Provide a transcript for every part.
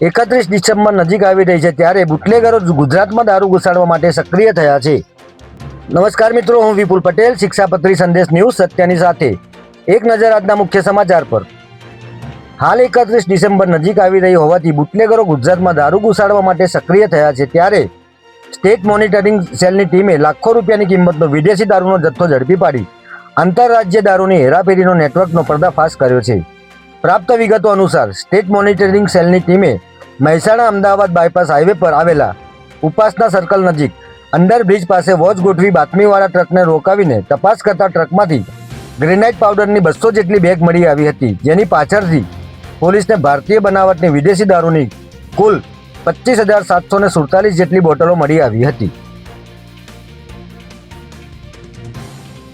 એકત્રીસ ડિસેમ્બર નજીક આવી રહી છે ત્યારે બુટલેગરો ગુજરાતમાં દારૂ ઘુસાડવા માટે સક્રિય થયા છે. નમસ્કાર મિત્રો, હું વિપુલ પટેલ, શિક્ષાપત્રી સંદેશ ન્યૂઝ સત્યની સાથે. એક નજર આજના મુખ્ય સમાચાર પર. હાલ એકત્રીસ ડિસેમ્બર નજીક આવી રહી હોવાથી બુટલેગરો ગુજરાતમાં દારૂ ઘુસાડવા માટે સક્રિય થયા છે ત્યારે સ્ટેટ મોનિટરિંગ સેલની ટીમે લાખો રૂપિયાની કિંમતનો વિદેશી દારૂનો જથ્થો ઝડપી પાડી. આંતરરાજ્ય દારૂની હેરાફેરીનો નેટવર્કનો પર્દાફાશ કર્યો છે. પ્રાપ્ત વિગતો અનુસાર, સ્ટેટ મોનિટરિંગ સેલની ટીમે મહેસાણા અમદાવાદ બાયપાસ હાઈવે પર આવેલા ઉપાસના સર્કલ નજીક અંડર બ્રિજ પાસે વોચ ગોઠવી બાતમીવાળા ટ્રકને રોકાવીને તપાસ કરતા ટ્રકમાંથી ગ્રેનાઇટ પાવડરની બસો જેટલી બેગ મળી આવી હતી. જેની પાછળથી પોલીસને ભારતીય બનાવટની વિદેશી દારૂની કુલ પચીસ હજાર સાતસો ને સુડતાલીસ જેટલી બોટલો મળી આવી હતી.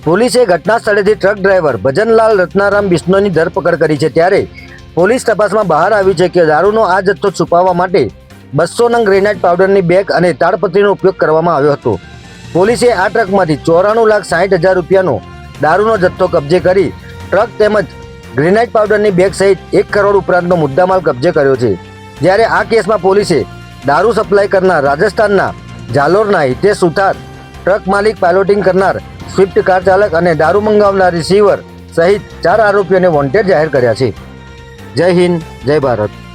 પોલીસે ઘટના સ્થળેથી ટ્રક ડ્રાઈવર ભજનલાલ રત્નારામ બિશ્નોની ધરપકડ કરી છે ત્યારે પોલીસ તપાસમાં બહાર આવ્યું છે કે દારૂનો આ જથ્થો છુપાવવા માટે બસો નંગ ગ્રેનાઇટ પાવડરની બેગ અને તાડપત્રીનો ઉપયોગ કરવામાં આવ્યો હતો. પોલીસે આ ટ્રકમાંથી ચોરાણું લાખ સાહીઠ હજાર રૂપિયાનો દારૂનો જથ્થો કબજે કરી ટ્રક તેમજ ગ્રેનાઇટ પાવડરની બેગ સહિત એક કરોડ ઉપરાંતનો મુદ્દામાલ કબજે કર્યો છે. જ્યારે આ કેસમાં પોલીસે દારૂ સપ્લાય કરનાર રાજસ્થાનના ઝાલોરના હિતેશ સુથાર ટ્રક માલિક પાયલોટિંગ કરનાર સ્વિફ્ટ કાર ચાલક અને દારૂ મંગાવનાર રિસીવર સહિત ચાર આરોપીઓને વોન્ટેડ જાહેર કર્યા છે. જય હિન્દ જય ભારત.